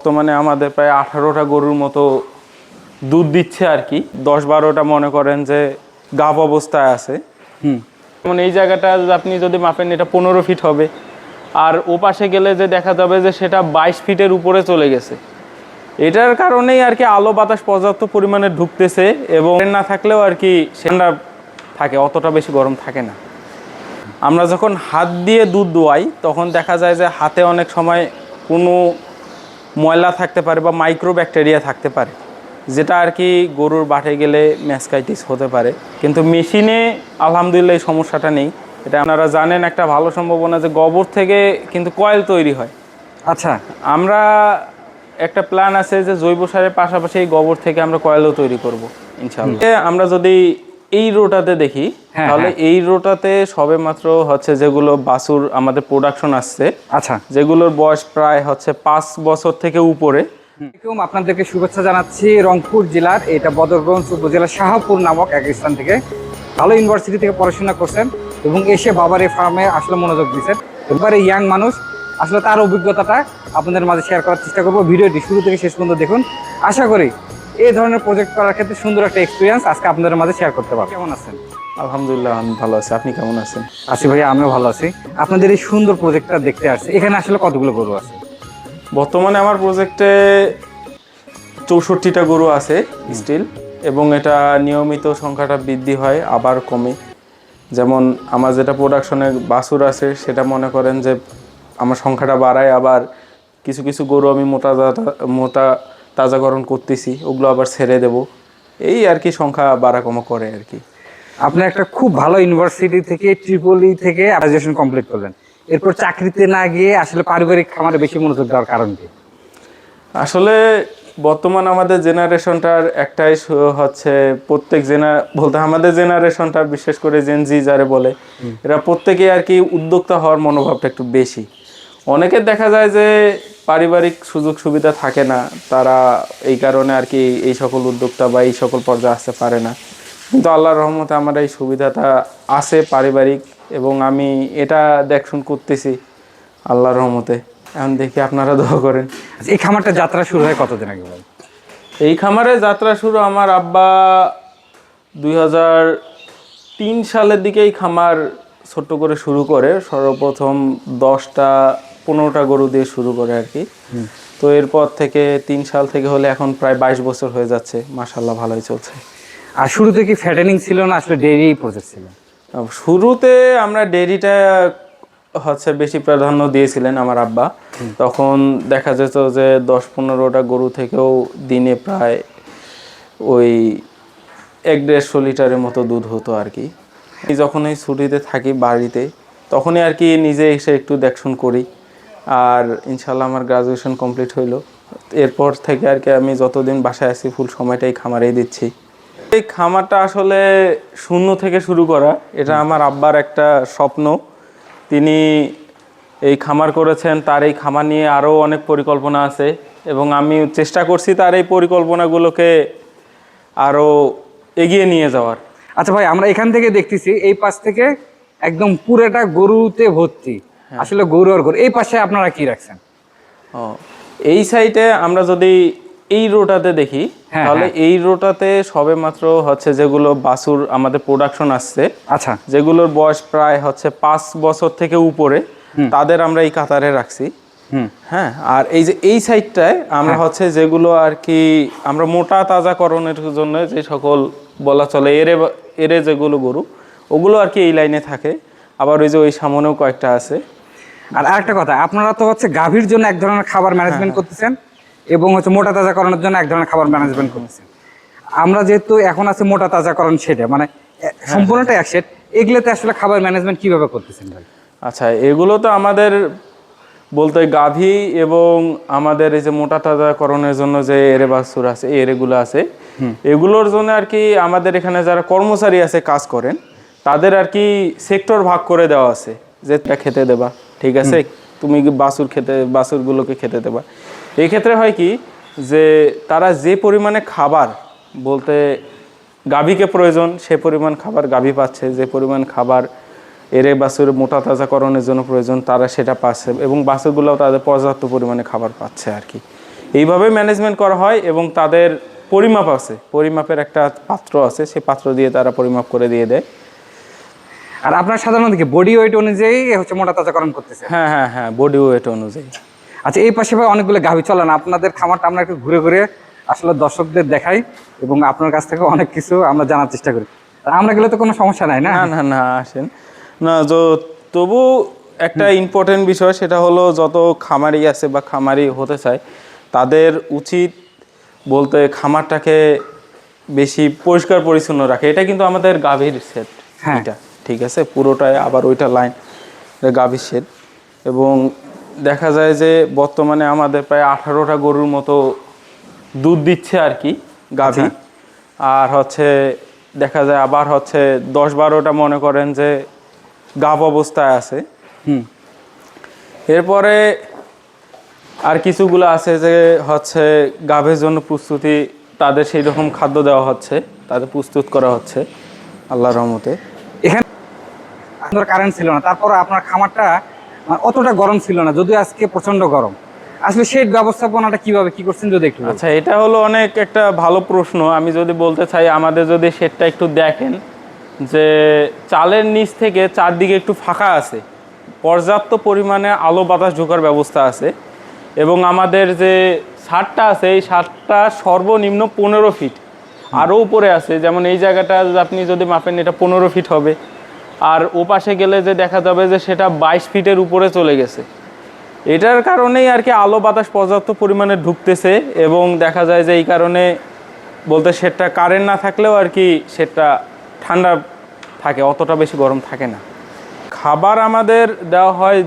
বর্তমানে আমাদের প্রায় আঠারোটা গরুর মতো দুধ দিচ্ছে আর কি। দশ বারোটা মনে করেন যে গাভ অবস্থায় আছে। হুম। যেমন এই জায়গাটা আপনি যদি মাপেন এটা পনেরো ফিট হবে। আর ও পাশে গেলে যে দেখা যাবে যে সেটা বাইশ ফিটের উপরে চলে গেছে। এটার কারণেই আর কি আলো বাতাস পর্যাপ্ত পরিমাণে ঢুকতেছে এবং না থাকলেও আর কি সেটা থাকে অতটা বেশি গরম থাকে না। আমরা যখন হাত দিয়ে দুধ দোয়াই তখন দেখা যায় যে হাতে অনেক সময় কোনো ময়লা থাকতে পারে বা মাইক্রো ব্যাকটেরিয়া থাকতে পারে যেটা আর কি গরুর বাটে গেলে ম্যাসকাইটিস হতে পারে। কিন্তু মেশিনে আলহামদুলিল্লাহ এই সমস্যাটা নেই। এটা আপনারা জানেন একটা ভালো সম্ভাবনা যে গোবর থেকে কিন্তু কয়েল তৈরি হয়। আচ্ছা। আমরা একটা প্ল্যান আছে যে জৈব সারের পাশাপাশি এই গোবর থেকে আমরা কয়েলও তৈরি করব ইনশাআল্লাহ। আমরা যদি এই রোটাতে দেখি হ্যাঁ, তাহলে হ্যাঁ। এই রোটাতে সবে মাত্র হচ্ছে যেগুলো বাছুর আমাদের প্রোডাকশন আসছে আচ্ছা। যেগুলোর বয়স প্রায় হচ্ছে পাঁচ বছর থেকে উপরে। আপনাদেরকে শুভেচ্ছা জানাচ্ছি রংপুর জেলার এটা বদরগঞ্জ উপজেলার শাহপুর নামক এক স্থান থেকে। ভালো ইউনিভার্সিটি থেকে পড়াশোনা করছেন এবং এসে বাবার এই ফার্মে আসলে মনোযোগ দিচ্ছেন এবারে ইয়াং মানুষ আসলে তার অভিজ্ঞতাটা আপনাদের মাঝে শেয়ার করার চেষ্টা করব। ভিডিওটি শুরু থেকে শেষ পর্যন্ত দেখুন। আশা করি এই ধরনের প্রজেক্ট করার ক্ষেত্রে সুন্দর একটা এক্সপিরিয়েন্স আজকে আপনাদের মাঝে শেয়ার করতে পারব। কেমন আছেন? আলহামদুলিল্লাহ আমি ভালো আছি। আপনি কেমন আছেন? আসি ভাই আমিও ভালো আছি। আপনাদের এই সুন্দর প্রজেক্টটা দেখতে আসছে। এখানে আসলে কতগুলো গরু আছে? বর্তমানে আমার প্রজেক্টে চৌষট্টিটা গরু আছে স্টিল এবং এটা নিয়মিত সংখ্যাটা বৃদ্ধি হয় আবার কমে। যেমন আমার যেটা প্রোডাকশনে বাছুর আছে সেটা মনে করেন যে আমার সংখ্যাটা বাড়ায় আবার কিছু কিছু গরু আমি মোটা মোটা তাজাকরণ করতেছি ওগুলো আবার ছেড়ে দেব। এই আর কি সংখ্যা বাড়া কমা করে আর কি। আপনি একটা খুব ভালো ইউনিভার্সিটি থেকে ট্রিপলি থেকে গ্রাজুয়েশন কমপ্লিট করলেন। এরপর চাকরিতে না গিয়ে আসলে পারিবারিক খামারে বেশি মনোযোগ দেওয়ার কারণ কি? আসলে বর্তমান আমাদের জেনারেশনটার একটাই হচ্ছে প্রত্যেক জেনার বলতে আমাদের জেনারেশনটা বিশেষ করে জেন জি যারে বলে এরা প্রত্যেকে আর কি উদ্যোক্তা হওয়ার মনোভাবটা একটু বেশি। অনেকের দেখা যায় যে পারিবারিক সুযোগ সুবিধা থাকে না তারা এই কারণে আর কি এই সকল উদ্যোক্তা বা এই সকল পর্যায়ে আসতে পারে না। কিন্তু আল্লাহর রহমতে আমার এই সুবিধাটা আছে পারিবারিক এবং আমি এটা দেখশুন করতেছি আল্লাহর রহমতে। এখন দেখি আপনারা দোয়া করেন। এই খামারটা যাত্রা শুরু হয় কতদিন আগে ভাই এই খামারে যাত্রা শুরু আমার আব্বা দুই হাজার তিন সালের দিকেই খামার ছোট্ট করে শুরু করে সর্বপ্রথম দশটা পনেরোটা গরু দিয়ে শুরু করে আর কি। তো এরপর থেকে তিন সাল থেকে হলে এখন প্রায় বাইশ বছর হয়ে যাচ্ছে। মাসাল্লাহ ভালোই চলছে। আর শুরুতে কি ফ্যাটেনিং ছিল না আসলে ডেইরি প্রজেক্ট ছিল? শুরুতে আমরা ডেরিটা হচ্ছে বেশি প্রাধান্য দিয়েছিলেন আমার আব্বা। তখন দেখা যেত যে দশ পনেরোটা গরু থেকেও দিনে প্রায় ওই এক দেড়শো লিটারের মতো দুধ হতো আর কি। যখন এই ছুটিতে থাকি বাড়িতে তখনই আর কি নিজে এসে একটু দেখশন করি। আর ইনশাল্লাহ আমার গ্রাজুয়েশন কমপ্লিট হইল। এরপর থেকে আর কি আমি যতদিন বাসায় আছি ফুল সময়টাই খামারেই দিচ্ছি। এই খামারটা আসলে শূন্য থেকে শুরু করা এটা আমার আব্বার একটা স্বপ্ন। তিনি এই খামার করেছেন তার এই খামার নিয়ে আরও অনেক পরিকল্পনা আছে এবং আমি চেষ্টা করছি তার এই পরিকল্পনাগুলোকে আরও এগিয়ে নিয়ে যাওয়ার। আচ্ছা ভাই আমরা এখান থেকে দেখতেছি এই পাশ থেকে একদম পুরোটা গরুতে ভর্তি। আসলে গরু আর গরু। এই পাশে আপনারা কি রাখছেন? ও, এই সাইডে আমরা যদি এই রোটাতে দেখি হ্যাঁ, তাহলে এই রোটাতে সবে মাত্র হচ্ছে যেগুলো বাছুর আমাদের প্রোডাকশন আসছে আচ্ছা। যেগুলোর বয়স প্রায় হচ্ছে পাঁচ বছর থেকে উপরে তাদের আমরা এই কাতারে রাখছি। হ্যাঁ আর এই যে এই সাইডটায় আমরা হ্যাঁ। হচ্ছে যেগুলো আর কি আমরা মোটা তাজাকরণের জন্য যে সকল বলা চলে এরে এরে যেগুলো গরু ওগুলো আর কি এই লাইনে থাকে। আবার ওই যে ওই সামনেও কয়েকটা আছে। আর আরেকটা কথা আপনারা তো হচ্ছে গাভীর জন্য এক ধরনের খাবার ম্যানেজমেন্ট করতেছেন এবং হচ্ছে মোটা তাজাকরণের জন্য এক ধরনের খাবার ম্যানেজমেন্ট করতেছেন। আমরা যেহেতু এখন আছে মোটা তাজাকরণ সেটে মানে সম্পূর্ণটা এক সেট এগুলোতে আসলে খাবার ম্যানেজমেন্ট কীভাবে করতেছেন ভাই? আচ্ছা এগুলো তো আমাদের বলতে গাভী এবং আমাদের এই যে মোটা তাজাকরণের জন্য যে এরে বাছুর আছে এরেগুলো আছে এগুলোর জন্য আর কি আমাদের এখানে যারা কর্মচারী আছে কাজ করেন তাদের আর কি সেক্টর ভাগ করে দেওয়া আছে যেটা খেতে দেবা। ঠিক আছে? তুমি কি বাছুর খেতে বাছুরগুলোকে খেতে দেবা? এই ক্ষেত্রে হয় কি যে তারা যে পরিমাণে খাবার বলতে গাভীকে প্রয়োজন সে পরিমাণ খাবার গাভী পাচ্ছে। যে পরিমাণ খাবার এরে বাছুর মোটা তাজাকরণের জন্য প্রয়োজন তারা সেটা পাচ্ছে এবং বাছুরগুলোও তাদের পর্যাপ্ত পরিমাণে খাবার পাচ্ছে আর কি। এইভাবে ম্যানেজমেন্ট করা হয় এবং তাদের পরিমাপ আছে। পরিমাপের একটা পাত্র আছে সেই পাত্র দিয়ে তারা পরিমাপ করে দিয়ে দেয়। আর আপনার সাধারণত কি বডি ওয়েট অনুযায়ী হচ্ছে মোটা তাজাকরণ করতেছে? হ্যাঁ হ্যাঁ হ্যাঁ বডি ওয়েট অনুযায়ী। আচ্ছা এই পাশে ভাই অনেকগুলো গাভী চলে না আপনাদের খামারটা আমরা একটু ঘুরে ঘুরে আসলে দর্শকদের দেখাই এবং আপনার কাছ থেকে অনেক কিছু আমরা জানার চেষ্টা করি। আমরা গেলে তো কোনো সমস্যা নাই না? না না আসেন। না তো তবু একটা ইম্পর্টেন্ট বিষয় সেটা হলো যত খামারি আছে বা খামারি হতে চায় তাদের উচিত বলতে খামারটাকে বেশি পরিষ্কার পরিচ্ছন্ন রাখে। এটা কিন্তু আমাদের গাভীর সেট হ্যাঁ। এটা। ঠিক আছে? পুরোটাই আবার ওইটা লাইন গাভীর সেট এবং দেখা যায় যে বর্তমানে আমাদের প্রায় আঠারোটা গরুর মতো দুধ দিচ্ছে আর কি গাভী। আর হচ্ছে দেখা যায় আবার হচ্ছে দশ বারোটা মনে করেন যে গাভ অবস্থায় আছে। হুম। এরপরে আর কিছুগুলো আছে যে হচ্ছে গাভের জন্য প্রস্তুতি তাদের সেই রকম খাদ্য দেওয়া হচ্ছে তাদের প্রস্তুত করা হচ্ছে আল্লাহ রহমতে। কারেন্ট ছিল না। তারপর আপনার খামারটা অতটা গরম ছিল না, যদিও আজকে প্রচণ্ড গরম। আসলে সেই ব্যবস্থাপনাটা কীভাবে, কি করছেন যদি একটু আচ্ছা এটা হলো অনেক একটা ভালো প্রশ্ন। আমি যদি বলতে চাই, আমাদের যদি সেটটা একটু দেখেন, যে চালের নিচ থেকে চারদিকে একটু ফাঁকা আছে। পর্যাপ্ত পরিমাণে আলো বাতাস ঢোকার ব্যবস্থা আছে। এবং আমাদের যে ছাদটা আছে, এই ছাদটা সর্বনিম্ন পনেরো ফিট আরও উপরে আছে, যেমন এই জায়গাটা আপনি যদি মাপেন, এটা পনেরো ফিট হবে। আর ও পাশে গেলে যে দেখা যাবে যে সেটা বাইশ ফিটের উপরে চলে গেছে। এটার কারণেই আর কি আলো বাতাস পর্যাপ্ত পরিমাণে ঢুকতেছে এবং দেখা যায় যে এই কারণে বলতে সেটটা কারেন্ট না থাকলেও আর কি সেটটা ঠান্ডা থাকে, অতটা বেশি গরম থাকে না। খাবার আমাদের দেওয়া হয়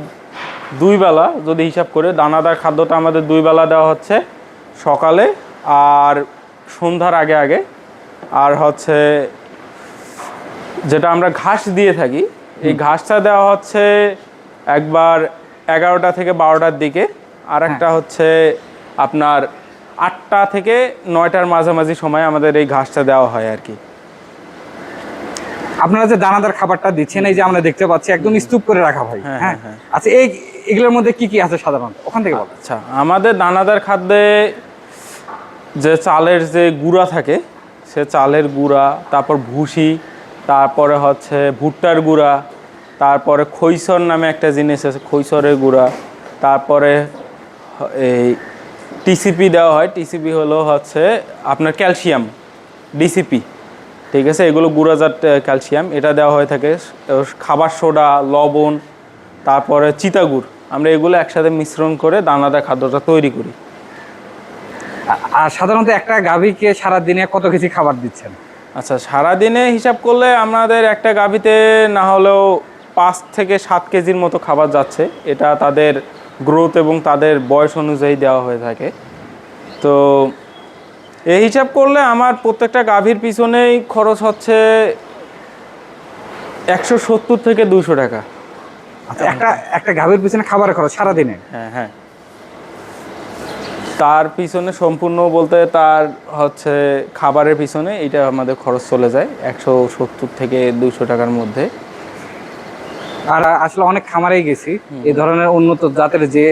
দুই বেলা, যদি হিসাব করে। দানাদার খাদ্যটা আমাদের দুই বেলা দেওয়া হচ্ছে সকালে আর সন্ধ্যার আগে আগে। আর হচ্ছে যেটা আমরা ঘাস দিয়ে থাকি এই ঘাসটা দেওয়া হচ্ছে একবার এগারোটা থেকে বারোটার দিকে আর একটা হচ্ছে আপনার আটটা থেকে নয়টার মাঝামাঝি সময় আমাদের এই ঘাসটা দেওয়া হয় আর কি। আপনারা যে দানাদার খাবারটা দিচ্ছেন এই যে আমরা দেখতে পাচ্ছি একদম স্তূপ করে রাখা ভাই। হ্যাঁ, হ্যাঁ হ্যাঁ, আচ্ছা এই এগুলোর মধ্যে কি কি আছে সাধারণত? ওখান থেকে বলো। আচ্ছা আমাদের দানাদার খাদ্যে যে চালের যে গুঁড়া থাকে সে চালের গুঁড়া তারপর ভুসি তারপরে হচ্ছে ভুট্টার গুঁড়া, তারপরে খৈসর নামে একটা জিনিস আছে, খৈসরের গুঁড়া, তারপরে এই টিসিপি দেওয়া হয়। টিসিপি হলো হচ্ছে আপনার ক্যালসিয়াম ডিসিপি ঠিক আছে? এগুলো গুঁড়াজাত ক্যালসিয়াম। এটা দেওয়া হয়ে থাকে খাবার সোডা, লবণ, তারপরে চিতাগুড়। আমরা এগুলো একসাথে মিশ্রণ করে দানাদার খাদ্যটা তৈরি করি। আর সাধারণত একটা গাভীকে সারাদিনে কত কেজি খাবার দিচ্ছেন? আচ্ছা সারাদিনে হিসাব করলে আমাদের একটা গাভিতে না হলেও পাঁচ থেকে সাত কেজির মতো খাবার যাচ্ছে। এটা তাদের গ্রোথ এবং তাদের বয়স অনুযায়ী দেওয়া হয়ে থাকে। তো এই হিসাব করলে আমার প্রত্যেকটা গাভীর পিছনেই খরচ হচ্ছে একশো সত্তর থেকে দুশো টাকা। আচ্ছা একটা একটা গাভীর পিছনে খাবারের খরচ সারাদিনে? হ্যাঁ হ্যাঁ। তার পিছনে সম্পূর্ণ বলতে তার হচ্ছে খাবারের পিছনে এটা আমাদের খরচ চলে যায় একশো সত্তর থেকে দুশো টাকার মধ্যে। আর আসলে অনেক খামারেই গেছি। এই ধরনের উন্নত জাতের যে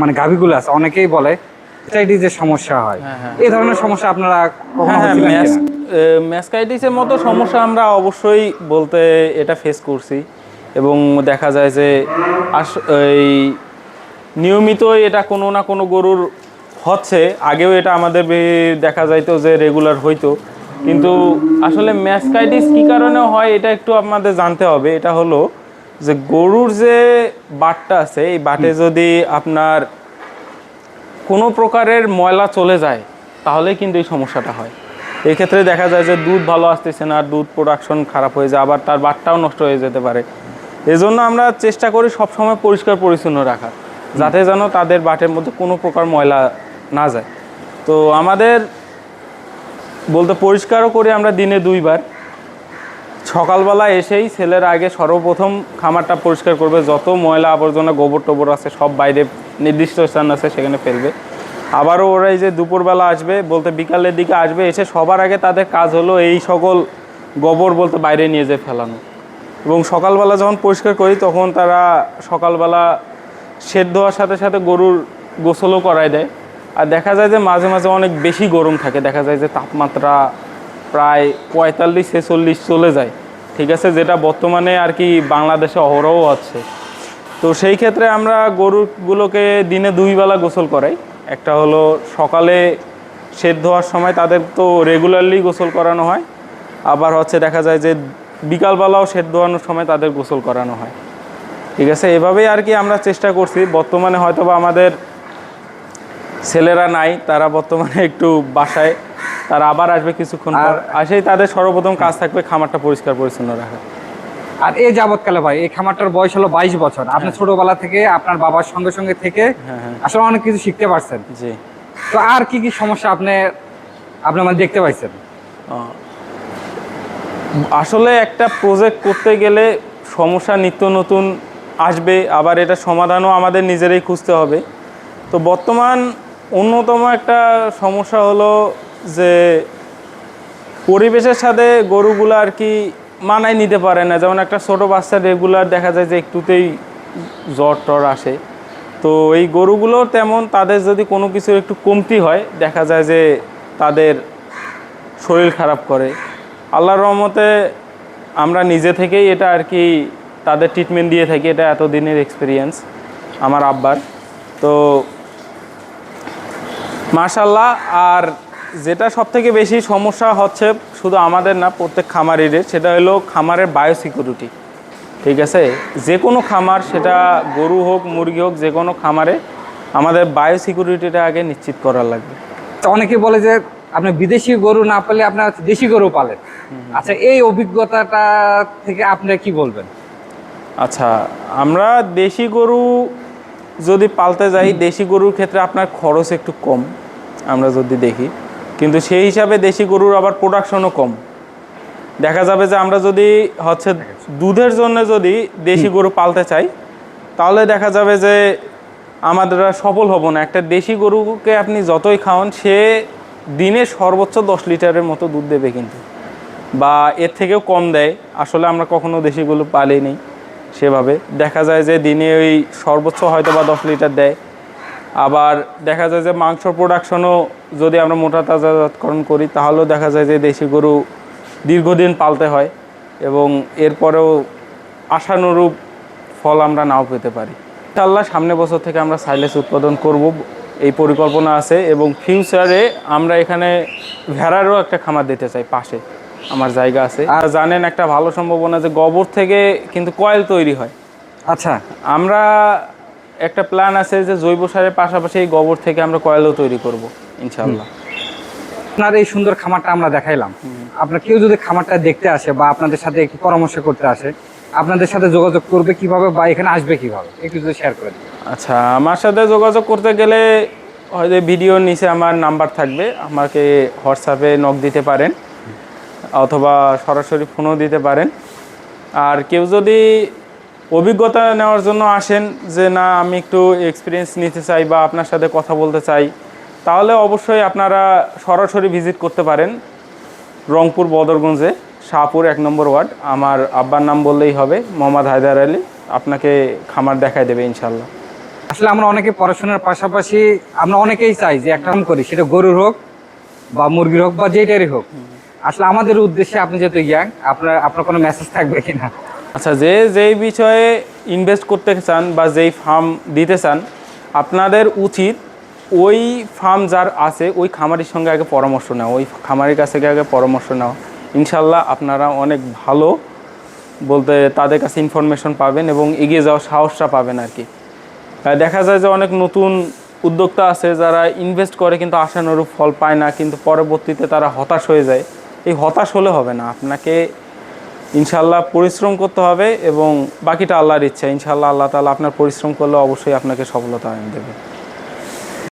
মানে গাভীগুলো আছে অনেকেই বলে যে সমস্যা হয়। হ্যাঁ, হ্যাঁ। এই ধরনের সমস্যা আপনারা হ্যাঁ? ম্যাসকাইটিসের মতো সমস্যা আমরা অবশ্যই বলতে এটা ফেস করছি। এবং দেখা যায় যে আস এই নিয়মিতই এটা কোনো না কোনো গরুর হচ্ছে আগেও এটা আমাদের দেখা যাইতো যে রেগুলার হইতো। কিন্তু আসলে ম্যাসকাইটিস কী কারণে হয় এটা একটু আপনাদের জানতে হবে। এটা হলো যে গরুর যে বাটটা আছে এই বাটে যদি আপনার কোনো প্রকারের ময়লা চলে যায় তাহলে কিন্তু এই সমস্যাটা হয়। এই ক্ষেত্রে দেখা যায় যে দুধ ভালো আসতেছে না দুধ প্রোডাকশন খারাপ হয়ে যায় আবার তার বাটটাও নষ্ট হয়ে যেতে পারে। এজন্য আমরা চেষ্টা করি সবসময় পরিষ্কার পরিচ্ছন্ন রাখার যাতে যেন তাদের বাটের মধ্যে কোনো প্রকার ময়লা না যায়। তো আমাদের বলতে পরিষ্কারও করি আমরা দিনে দুইবার। সকালবেলা এসেই ছেলের আগে সর্বপ্রথম খামারটা পরিষ্কার করবে। যত ময়লা আবর্জনা, গোবর টোবর আছে, সব বাইরে নির্দিষ্ট স্থান আছে, সেখানে ফেলবে। আবারও ওরা এই যে দুপুরবেলা আসবে, বলতে বিকালের দিকে আসবে, এসে সবার আগে তাদের কাজ হলো এই সকল গোবর বলতে বাইরে নিয়ে যেয়ে ফেলানো। এবং সকালবেলা যখন পরিষ্কার করি, তখন তারা সকালবেলা শেড ধোয়ার সাথে সাথে গরুর গোসলও করায় দেয়। আর দেখা যায় যে মাঝে মাঝে অনেক বেশি গরম থাকে। দেখা যায় যে তাপমাত্রা প্রায় পঁয়তাল্লিশ ছেচল্লিশ চলে যায়। ঠিক আছে, যেটা বর্তমানে আর কি বাংলাদেশে অহরহ হচ্ছে তো সেই ক্ষেত্রে আমরা গরুগুলোকে দিনে দুই বেলা গোসল করাই। একটা হলো সকালে শেড ধোয়ার সময় তাদের তো রেগুলারলি গোসল করানো হয়। আবার হচ্ছে দেখা যায় যে বিকালবেলাও শেড ধোয়ানোর সময় তাদের গোসল করানো হয়। ঠিক আছে, এভাবেই আর কি আমরা চেষ্টা করছি। বর্তমানে হয়তো বা আমাদের ছেলেরা নাই তারা বর্তমানে একটু বাসায় তারা আবার আসবে কিছুক্ষণ পর। আর- আসেই তাদের সর্বপ্রথম কাজ থাকবে খামারটা পরিষ্কার পরিচ্ছন্ন রাখা। আর এই যাবৎকালে ভাই এই খামারটার বয়স হলো বাইশ বছর। আপনি ছোটবেলা থেকে আপনার বাবার সঙ্গে সঙ্গে থেকে হ্যাঁ হ্যাঁ। আসলে অনেক কিছু শিখতে পারছেন। জি। তো আর কি কি সমস্যা আপনি আপনি মানে দেখতে পাইছেন? আসলে একটা প্রজেক্ট করতে গেলে সমস্যা নিত্য নতুন আসবে আবার এটা সমাধানও আমাদের নিজেরাই খুঁজতে হবে। তো বর্তমান অন্যতম একটা সমস্যা হলো যে পরিবেশের সাথে গরুগুলো আর কি মানায় নিতে পারে না। যেমন একটা ছোটো বাচ্চা রেগুলার দেখা যায় যে একটুতেই জ্বর টর আসে। তো এই গরুগুলো তেমন তাদের যদি কোনো কিছুর একটু কমতি হয়, দেখা যায় যে তাদের শরীর খারাপ করে। আল্লাহর রহমতে আমরা নিজে থেকেই এটা আর কি তাদের ট্রিটমেন্ট দিয়ে থাকি। এটা এতদিনের এক্সপিরিয়েন্স আমার আব্বার। তো মাশাল্লাহ আর যেটা সব থেকে বেশি সমস্যা হচ্ছে শুধু আমাদের না প্রত্যেক খামারিদের সেটা হলো খামারের বায়োসিকিউরিটি ঠিক আছে? যে কোনো খামার সেটা গরু হোক মুরগি হোক যে কোনো খামারে আমাদের বায়োসিকিউরিটিটা আগে নিশ্চিত করা লাগবে। তো অনেকে বলে যে আপনি বিদেশি গরু না পেলে আপনার দেশি গরু পালেন। আচ্ছা এই অভিজ্ঞতাটা থেকে আপনি কি বলবেন? আচ্ছা আমরা দেশি গরু যদি পালতে যাই দেশি গরুর ক্ষেত্রে আপনার খরচ একটু কম। আমরা যদি দেখি। কিন্তু সেই হিসাবে দেশি গরুর আবার প্রোডাকশনও কম। দেখা যাবে যে আমরা যদি হচ্ছে দুধের জন্য যদি দেশি গরু পালতে চাই তাহলে দেখা যাবে যে আমাদের সফল হব না। একটা দেশি গরুকে আপনি যতই খাওয়ান সে দিনে সর্বোচ্চ দশ লিটারের মতো দুধ দেবে কিন্তু। বা এর থেকেও কম দেয়। আসলে আমরা কখনো দেশিগুলো পালিনি সেভাবে। দেখা যায় যে দিনে ওই সর্বোচ্চ হয়তো বা দশ লিটার দেয়। আবার দেখা যায় যে মাংস প্রোডাকশনও যদি আমরা মোটা তাজাকরণ করি তাহলেও দেখা যায় যে দেশি গরু দীর্ঘদিন পালতে হয় এবং এরপরেও আশানুরূপ ফল আমরা নাও পেতে পারি। ইনশাআল্লাহ সামনে বছর থেকে আমরা সাইলেস উৎপাদন করব এই পরিকল্পনা আছে এবং ফিউচারে আমরা এখানে ভেড়ারও একটা খামার দিতে চাই পাশে আমার জায়গা আছে। আর জানেন একটা ভালো সম্ভাবনা যে গোবর থেকে কিন্তু কয়েল তৈরি হয়। আচ্ছা। আমরা একটা প্ল্যান আছে যে জৈব সারের পাশাপাশি এই গোবর থেকে আমরা কয়েলও তৈরি করব ইনশাআল্লাহ। আপনার এই সুন্দর খামারটা আমরা দেখাইলাম। আপনার কেউ যদি খামারটা দেখতে আসে বা আপনাদের সাথে একটু পরামর্শ করতে আসে আপনাদের সাথে যোগাযোগ করবে কীভাবে বা এখানে আসবে কীভাবে? একটু যদি শেয়ার করে দিন। আচ্ছা আমার সাথে যোগাযোগ করতে গেলে হয়তো ভিডিওর নিচে আমার নাম্বার থাকবে। আমাকে হোয়াটসঅ্যাপে নক দিতে পারেন অথবা সরাসরি ফোনও দিতে পারেন। আর কেউ যদি অভিজ্ঞতা নেওয়ার জন্য আসেন যে, না, আমি একটু এক্সপিরিয়েন্স নিতে চাই বা আপনার সাথে কথা বলতে চাই। তাহলে অবশ্যই আপনারা সরাসরি ভিজিট করতে পারেন রংপুর বদরগঞ্জে, শাহপুর এক নম্বর ওয়ার্ড। আমার আব্বার নাম বললেই হবে, মোহাম্মদ হায়দার আলী। আপনাকে খামার দেখায় দেবে ইনশাল্লাহ আসলে আমরা অনেকে পড়াশোনার পাশাপাশি আমরা অনেকেই চাই যে, একটা কাম করি, সেটা গরুর হোক বা মুরগির হোক বা যেটারই হোক। আসলে আমাদের উদ্দেশ্যে আপনি যেহেতু ইয়াং আপনার আপনার কোনো মেসেজ থাকবে কিনা? আচ্ছা যে যেই বিষয়ে ইনভেস্ট করতে চান বা যেই ফার্ম দিতে চান, আপনাদের উচিত ওই ফার্ম যার আছে, ওই খামারির সঙ্গে আগে পরামর্শ নেওয়া ওই খামারির কাছ আগে পরামর্শ নেওয়া ইনশাল্লাহ আপনারা অনেক ভালো বলতে তাদের কাছে ইনফরমেশন পাবেন এবং এগিয়ে যাওয়ার সাহসটা পাবেন আর কি। দেখা যায় যে অনেক নতুন উদ্যোক্তা আছে যারা ইনভেস্ট করে কিন্তু আশানুরূপ ফল পায় না, কিন্তু পরবর্তীতে তারা হতাশ হয়ে যায়। এই হতাশ হলে হবে না। আপনাকে ইনশাল্লাহ পরিশ্রম করতে হবে এবং বাকিটা আল্লাহর ইচ্ছা। ইনশাল্লাহ আল্লাহ তালা আপনার পরিশ্রম করলে অবশ্যই আপনাকে সফলতা দেবে।